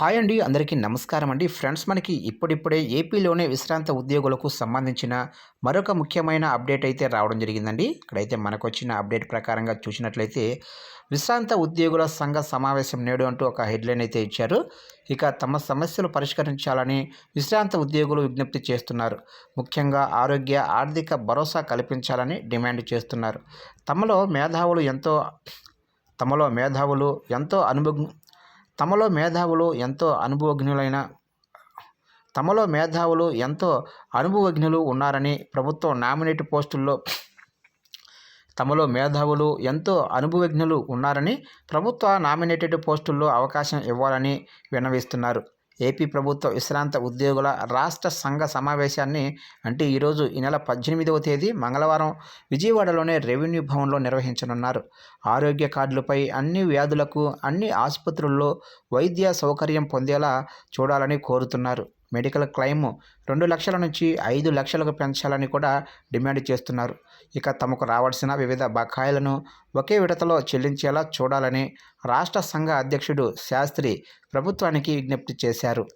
Hi అండి అందరికీ నమస్కారం అండి. ఫ్రెండ్స్ మనకి ఇప్పుడిప్పుడే ఏపీలోనే విశ్రాంత ఉద్యోగులకు సంబంధించిన మరొక ముఖ్యమైన అప్డేట్ అయితే రావడం జరిగిందండి. ఇక్కడైతే మనకు వచ్చిన అప్డేట్ ప్రకారంగా చూసినట్లయితే విశ్రాంత ఉద్యోగుల సంఘ సమావేశం నేడు అంటూ ఒక హెడ్లైన్ అయితే ఇచ్చారు. ఇక తమ సమస్యలు పరిష్కరించాలని విశ్రాంత ఉద్యోగులు విజ్ఞప్తి చేస్తున్నారు. ముఖ్యంగా ఆరోగ్య ఆర్థిక భరోసా కల్పించాలని డిమాండ్ చేస్తున్నారు. తమలో మేధావులు ఎంతో తమలో మేధావులు ఎంతో అనుభవం తమలో మేధావులు ఎంతో అనుభవజ్ఞులైన తమలో మేధావులు ఎంతో అనుభవజ్ఞులు ఉన్నారని ప్రభుత్వం నామినేట్ పోస్టుల్లో తమలో మేధావులు ఎంతో అనుభవజ్ఞులు ఉన్నారని ప్రభుత్వ నామినేటెడ్ పోస్టుల్లో అవకాశం ఇవ్వాలని విన్నవిస్తున్నారు. ఏపీ ప్రభుత్వ విశ్రాంత ఉద్యోగుల రాష్ట్ర సంఘ సమావేశాన్ని అంటే ఈరోజు ఈ నెల పద్దెనిమిదవ తేదీ మంగళవారం విజయవాడలోనే రెవెన్యూ భవన్లో నిర్వహించనున్నారు. ఆరోగ్య కార్డులపై అన్ని వ్యాధులకు అన్ని ఆసుపత్రుల్లో వైద్య సౌకర్యం పొందేలా చూడాలని కోరుతున్నారు. మెడికల్ క్లెయిమ్ రెండు లక్షల నుంచి ఐదు లక్షలకు పెంచాలని కూడా డిమాండ్ చేస్తున్నారు. ఇక తమకు రావాల్సిన వివిధ బకాయిలను ఒకే విడతలో చెల్లించేలా చూడాలని రాష్ట్ర సంఘ అధ్యక్షుడు శాస్త్రి ప్రభుత్వానికి విజ్ఞప్తి చేశారు.